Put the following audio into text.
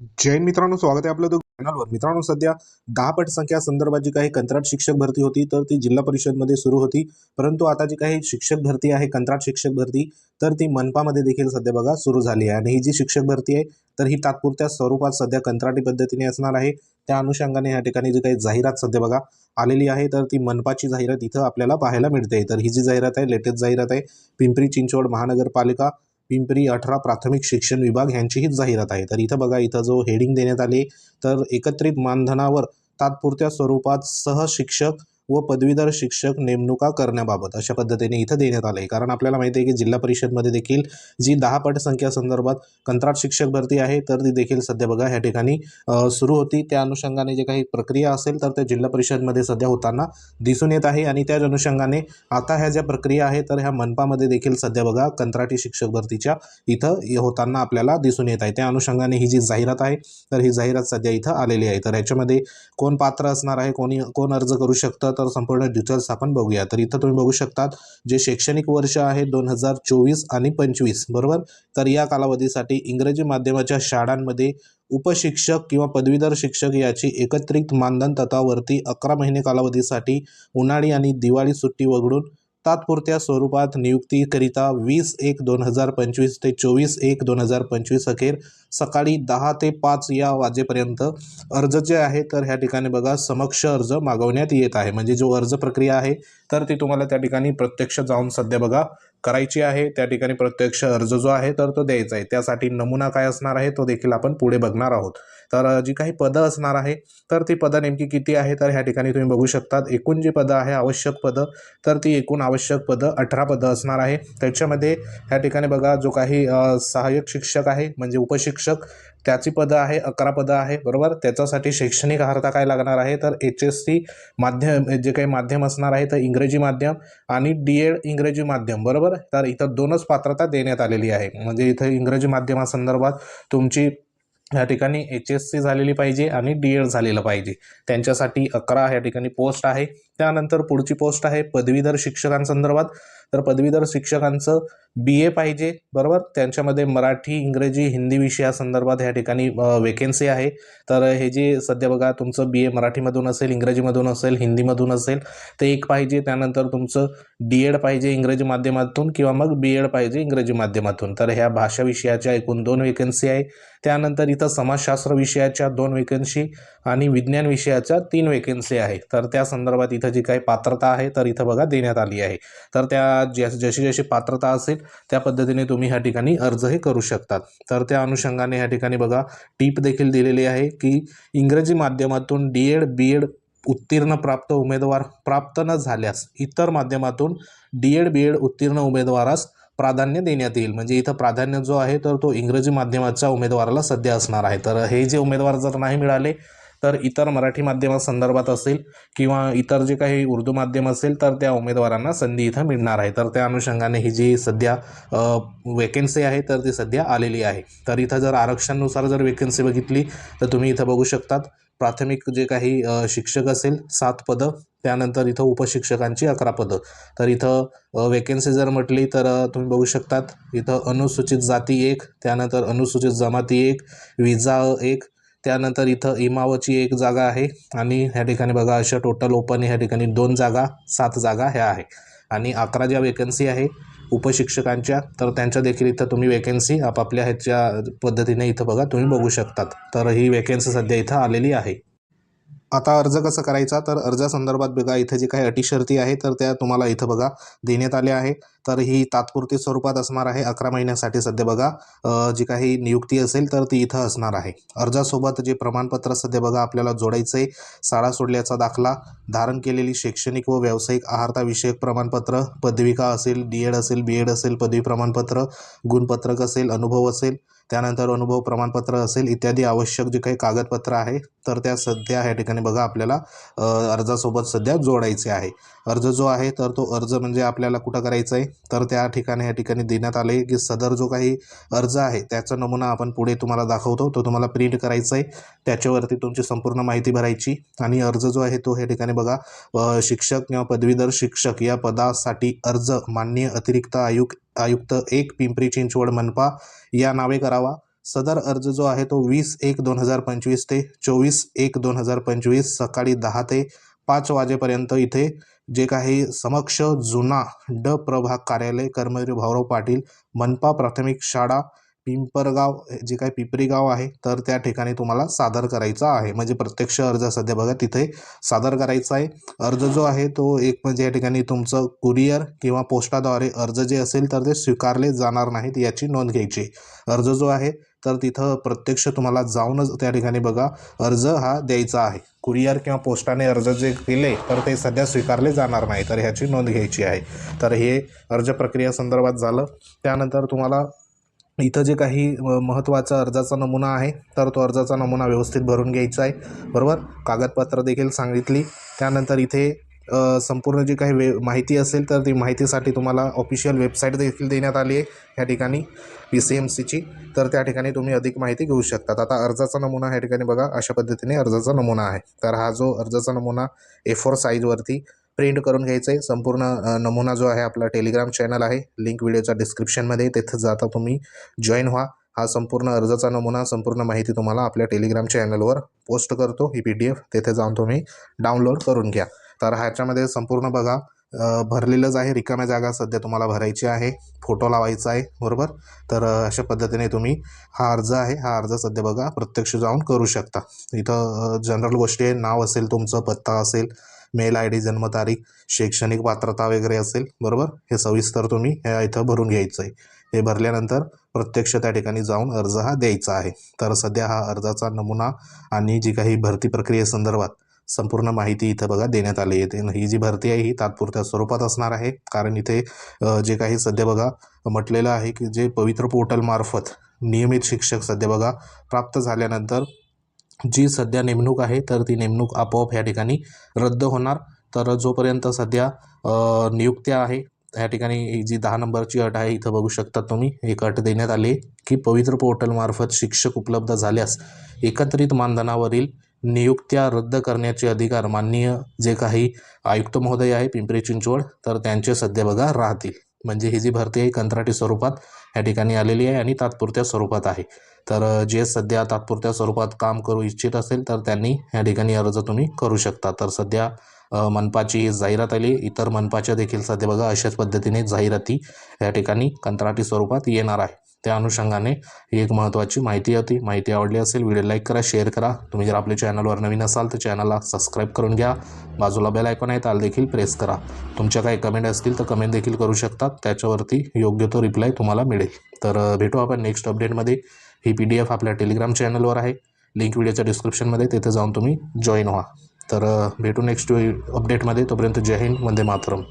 जैन मित्रांनो स्वागत आहे आपलं तो चॅनलवर मित्रांनो सध्या दहा पट संख्या संदर्भात जी काही कंत्राट शिक्षक भरती होती तर ती जिल्हा परिषदमध्ये सुरू होती. परंतु आता जी काही शिक्षक भरती आहे कंत्राट शिक्षक भरती तर ती मनपामध्ये देखील सध्या बघा सुरू झाली आहे. आणि ही जी शिक्षक भरती आहे तर ही तात्पुरत्या स्वरूपात सध्या कंत्राटी पद्धतीने असणार आहे. त्या अनुषंगाने या ठिकाणी जी काही जाहिरात सध्या बघा आलेली आहे तर ती मनपाची जाहिरात इथं आपल्याला पाहायला मिळते. तर ही जी जाहिरात आहे लेटेस्ट जाहिरात आहे पिंपरी चिंचवड महानगरपालिका पिंपरी अठरा प्राथमिक शिक्षण विभाग यांचीही जाहिरात आहे. तर इथं बघा इथं जो हेडिंग देण्यात आली तर एकत्रित मानधनावर तात्पुरत्या स्वरूपात सहशिक्षक व पदवीधर शिक्षक नेमणुका करण्याबाबत अशा पद्धतीने इथं देण्यात आलं आहे कारण आपल्याला माहिती आहे की जिल्हा परिषदमध्ये देखील जी दहा पट संख्या संदर्भात कंत्राट शिक्षक भरती आहे तर ती देखील सध्या बघा ह्या ठिकाणी सुरू होती. त्या अनुषंगाने जे काही प्रक्रिया असेल तर त्या जिल्हा परिषदमध्ये सध्या होताना दिसून येत आहे. आणि त्याच अनुषंगाने आता ह्या ज्या प्रक्रिया आहे तर ह्या मनपामध्ये देखील सध्या बघा कंत्राटी शिक्षक भरतीच्या इथं होताना आपल्याला दिसून येत आहे. त्या अनुषंगाने ही जी जाहिरात आहे तर ही जाहिरात सध्या इथं आलेली आहे. तर ह्याच्यामध्ये कोण पात्र असणार आहे कोणी कोण अर्ज करू शकतं? तर संपूर्ण डिटेल्स आपण बघूया. तर इथं तुम्ही बघू शकतात जे शैक्षणिक वर्ष आहे दोन हजार चोवीस आणि पंचवीस बरोबर? तर या कालावधीसाठी इंग्रजी माध्यमाच्या शाळांमध्ये उपशिक्षक किंवा पदवीधर शिक्षक याची एकत्रित मानधन तत्वावरती अकरा महिने कालावधीसाठी उन्हाळी आणि दिवाळी सुट्टी वगळून तात्पुरत्या स्वरूपात नियुक्तीकरिता वीस एक दोन हजार पंचवीस ते चोवीस एक दोन हजार पंचवीस अखेर सकाळी दहा ते पाच या वाजेपर्यंत अर्ज जे आहे तर ह्या ठिकाणी बघा समक्ष अर्ज मागवण्यात येत आहे. म्हणजे जो अर्ज प्रक्रिया आहे तर ती तुम्हाला त्या ठिकाणी प्रत्यक्ष जाऊन सध्या बघा करायची आहे त्या ठिकाणी प्रत्यक्ष अर्ज जो आहे तर तो द्यायचा आहे. त्यासाठी नमुना काय असणार आहे तो देखील आपण पुढे बघणार आहोत. तर जी काही पदं असणार आहे तर ती पदं नेमकी किती आहे तर ह्या ठिकाणी तुम्ही बघू शकतात. एकूण जी पदं आहे आवश्यक पदं तर ती एकूण आवश्यक पदं अठरा पदं असणार आहे. त्याच्यामध्ये ह्या ठिकाणी बघा जो काही सहाय्यक शिक्षक आहे म्हणजे उपशिक्षक त्याची पदं आहे अकरा पदं आहे बरोबर? त्याच्यासाठी शैक्षणिक अर्हता काय लागणार आहे? तर एच एस सी माध्यम जे काही माध्यम असणार आहे तर इंग्रजी माध्यम आणि डी एड इंग्रजी माध्यम बरोबर? तर इथं दोनच पात्रता देण्यात आलेली आहे. म्हणजे इथं इंग्रजी माध्यमासंदर्भात तुमची या ठिकाणी एच एस सी झालेली पाहिजे आणि डी एड झालेलं पाहिजे. त्यांच्यासाठी अकरा या ठिकाणी पोस्ट आहे. त्यानंतर पुढची पोस्ट आहे पदवीधर शिक्षकांसंदर्भात. तर पदवीधर शिक्षकांचं बी ए पाहिजे बरोबर? त्यांच्यामध्ये मराठी इंग्रजी हिंदी विषयासंदर्भात या ठिकाणी वेकेन्सी आहे. तर हे जे सध्या बघा तुमचं बी ए मराठीमधून असेल इंग्रजीमधून असेल हिंदीमधून असेल ते एक पाहिजे. त्यानंतर तुमचं डी एड पाहिजे इंग्रजी माध्यमातून किंवा मग बी एड पाहिजे इंग्रजी माध्यमातून. तर ह्या भाषा विषयाच्या एकूण दोन वेकन्सी आहे. त्यानंतर इथं समाजशास्त्र विषयाच्या दोन वेकन्सी आणि विज्ञान विषयाच्या तीन वेकन्सी आहे. तर त्या संदर्भात इथं जी काही पात्रता आहे तर इथं बघा देण्यात आली आहे. तर त्या जस जशी जशी पात्रता असेल त्या पद्धतीने तुम्ही ह्या ठिकाणी अर्ज हे करू शकतात. तर त्या अनुषंगाने ह्या ठिकाणी बघा टीप देखील दिलेली आहे की इंग्रजी माध्यमातून डी एड बी एड उत्तीर्ण प्राप्त उमेदवार प्राप्त न झाल्यास इतर माध्यमातून डी एड बी एड उत्तीर्ण उमेदवारास प्राधान्य देण्यात येईल. म्हणजे इथं प्राधान्य जो आहे तर तो इंग्रजी माध्यमाच्या उमेदवाराला सध्या असणार आहे. तर हे जे उमेदवार जर नाही मिळाले तर इतर मराठी माध्यमासंदर्भात असेल किंवा इतर जे काही उर्दू माध्यम असेल तर त्या उमेदवारांना संधी इथं मिळणार आहे. तर त्या अनुषंगाने ही जी सध्या वेकेन्सी आहे तर ती सध्या आलेली आहे. तर इथं जर आरक्षणानुसार जर वेकेन्सी बघितली तर तुम्ही इथं बघू शकतात प्राथमिक जे काही शिक्षक असेल सात पदं त्यानंतर इथं उपशिक्षकांची अकरा पदं. तर इथं वेकेन्सी जर म्हटली तर तुम्ही बघू शकतात इथं अनुसूचित जाती एक त्यानंतर अनुसूचित जमाती एक विजा एक त्यानंतर इथं इमावची एक जागा आहे आणि ह्या ठिकाणी बघा अशा टोटल ओपन ह्या ठिकाणी दोन जागा सात जागा ह्या आहे. आणि अकरा ज्या वेकन्सी आहे उपशिक्षकांच्या तर त्यांच्या देखील इथं तुम्ही वेकन्सी आपापल्या ह्याच्या पद्धतीने इथं बघा तुम्ही बघू शकतात. तर ही वेकन्सी सध्या इथं आलेली आहे. आता अर्ज कसा करायचा? तर अर्जासंदर्भात बघा इथं जे काही अटी शर्ती आहे तर त्या तुम्हाला इथं बघा देण्यात आल्या आहे. तर ही तात्पुरती स्वरूपात असणार आहे अकरा महिन्यासाठी सध्या बघा जी काही नियुक्ती असेल तर ती इथं असणार आहे. अर्जासोबत जे प्रमाणपत्र सध्या बघा आपल्याला जोडायचं आहे शाळा सोडल्याचा दाखला धारण केलेली शैक्षणिक व व्यावसायिक आहारताविषयक प्रमाणपत्र पदविका असेल डी एड असेल बी एड असेल पदवी प्रमाणपत्र गुणपत्रक असेल अनुभव असेल त्यानंतर अनुभव प्रमाणपत्र असेल इत्यादी आवश्यक जे काही कागदपत्र आहे तर त्या सध्या ह्या ठिकाणी बघा आपल्याला अर्जासोबत सध्या जोडायचे आहे. अर्ज जो आहे तर तो अर्ज म्हणजे आपल्याला कुठं करायचा आहे? तर त्या ठिकाणी ह्या ठिकाणी देण्यात आले की सदर जो काही अर्ज आहे त्याचा नमुना आपण पुढे तुम्हाला दाखवतो. तो तुम्हाला प्रिंट करायचा आहे. त्याच्यावरती तुमची संपूर्ण माहिती भरायची. आणि अर्ज जो आहे तो ह्या ठिकाणी बघा शिक्षक किंवा पदवीधर शिक्षक या पदासाठी अर्ज माननीय अतिरिक्त आयुक्त आयुक्त एक पिंपरी चिंचवड मनपा या नावे करावा. सदर अर्ज जो आहे तो वीस एक दोन हजार पंचवीस ते चोवीस एक दोन हजार पंचवीस सकाळी दहा ते पाच वाजेपर्यंत इथे जे काही समक्ष जुना ड प्रभाग कार्यालय कर्मवीर भाऊराव पाटील मनपा प्राथमिक शाळा पिंपरगाव जे काही पिपरी गाव आहे तर त्या ठिकाणी तुम्हाला सादर करायचा आहे. म्हणजे प्रत्यक्ष अर्ज सध्या बघा तिथे सादर करायचा आहे. अर्ज जो आहे तो एक म्हणजे या ठिकाणी तुमचं कुरिअर किंवा पोस्टाद्वारे अर्ज जे असेल तर ते स्वीकारले जाणार नाहीत याची नोंद घ्यायची. अर्ज जो आहे तर तिथं प्रत्यक्ष तुम्हाला जाऊनच त्या ठिकाणी बघा अर्ज हा द्यायचा आहे. कुरिअर किंवा पोस्टाने अर्ज जे केले तर ते सध्या स्वीकारले जाणार नाही तर ह्याची नोंद घ्यायची आहे. तर हे अर्ज प्रक्रिया संदर्भात झालं. त्यानंतर तुम्हाला इथं जे काही महत्त्वाचा अर्जाचा नमुना आहे तर तो अर्जाचा नमुना व्यवस्थित भरून घ्यायचा आहे बरोबर? कागदपत्र देखील सांगितली. त्यानंतर इथे संपूर्ण जी काही वे माहिती असेल तर ती माहितीसाठी तुम्हाला ऑफिशियल वेबसाईट देखील देण्यात आली आहे या ठिकाणी पी सी एम सीची तर त्या ठिकाणी तुम्ही अधिक माहिती घेऊ शकतात. आता अर्जाचा नमुना या ठिकाणी बघा अशा पद्धतीने अर्जाचा नमुना आहे. तर हा जो अर्जाचा नमुना ए फोर साईजवरती प्रिंट करून घ्यायचं आहे संपूर्ण नमुना जो आहे आपला टेलिग्राम चॅनल आहे. लिंक व्हिडिओच्या डिस्क्रिप्शनमध्ये तिथं जाता तुम्ही. जॉईन व्हा. हा संपूर्ण अर्जाचा नमुना संपूर्ण माहिती तुम्हाला आपल्या टेलिग्राम चॅनलवर पोस्ट करतो. ही पी डी एफ तिथे जाऊन तुम्ही डाउनलोड करून घ्या. तर ह्याच्यामध्ये संपूर्ण बघा. भरलेलंच आहे. रिकाम्या जागा सध्या तुम्हाला भरायची आहे. फोटो लावायचा आहे. बरोबर? तर अशा पद्धतीने तुम्ही हा अर्ज आहे. हा अर्ज सध्या बघा. प्रत्यक्ष जाऊन करू शकता. इथं जनरल गोष्टी आहे. नाव असेल तुमचं पत्ता असेल. मेल आय डी जन्मतारीख शैक्षणिक पात्रता वगैरे असेल बरोबर? हे सविस्तर तुम्ही ह्या इथं भरून घ्यायचं आहे हे भरल्यानंतर प्रत्यक्ष त्या ठिकाणी जाऊन अर्ज हा द्यायचा आहे. तर सध्या हा अर्जाचा नमुना आणि जी काही भरती प्रक्रियेसंदर्भात संपूर्ण माहिती इथं बघा देण्यात आली आहे. ही जी भरती आहे ही तात्पुरत्या स्वरूपात असणार आहे. कारण इथे जे काही सध्या बघा म्हटलेलं आहे की जे पवित्र पोर्टलमार्फत नियमित शिक्षक सध्या बघा प्राप्त झाल्यानंतर जी सध्या नेमणूक आहे तर ती नेमणूक आपोआप या ठिकाणी रद्द होणार. तर जोपर्यंत सध्या नियुक्त्या आहे या ठिकाणी जी दहा नंबरची अट आहे इथं बघू शकता तुम्ही. एक अट देण्यात आली की पवित्र पोर्टलमार्फत शिक्षक उपलब्ध झाल्यास एकत्रित मानधनावरील नियुक्त्या रद्द करण्याचे अधिकार माननीय जे काही आयुक्त महोदय आहे पिंपरी चिंचवड तर त्यांचे सध्या बघा राहतील. म्हणजे ही जी भरती आहे कंत्राटी स्वरूपात या ठिकाणी आलेली आहे आणि तात्पुरत्या स्वरूपात आहे. तर जे सध्या तात्पुरत्या स्वरूपात काम करू इच्छित असेल तर त्यांनी या ठिकाणी अर्ज तुम्ही करू शकता. तर सध्या मनपाची ही जाहिरात आली इतर मनपाच्या देखील सध्या बघा अशाच पद्धतीने जाहिराती या ठिकाणी कंत्राटी स्वरूपात येणार आहे. त्या अनुषंगाने ही एक महत्त्वाची माहिती होती. माहिती आवडली असेल व्हिडिओ लाईक करा शेअर करा. तुम्ही जर आपल्या चॅनलवर नवीन असाल तर चॅनलला सबस्क्राईब करून घ्या. बाजूला बेल आयकॉन आहे त्याला देखील प्रेस करा. तुमच्या काही कमेंट असतील तर कमेंट देखील करू शकतात. त्याच्यावरती योग्य तो रिप्लाय तुम्हाला मिळेल. तर भेटू आपण नेक्स्ट अपडेटमध्ये. ही पी डी एफ आपल्या टेलिग्राम चॅनलवर आहे. लिंक व्हिडिओच्या डिस्क्रिप्शनमध्ये तिथे जाऊन तुम्ही जॉईन व्हा. तर भेटू नेक्स्ट अपडेटमध्ये. तोपर्यंत जय हिंद वंदे मातरम.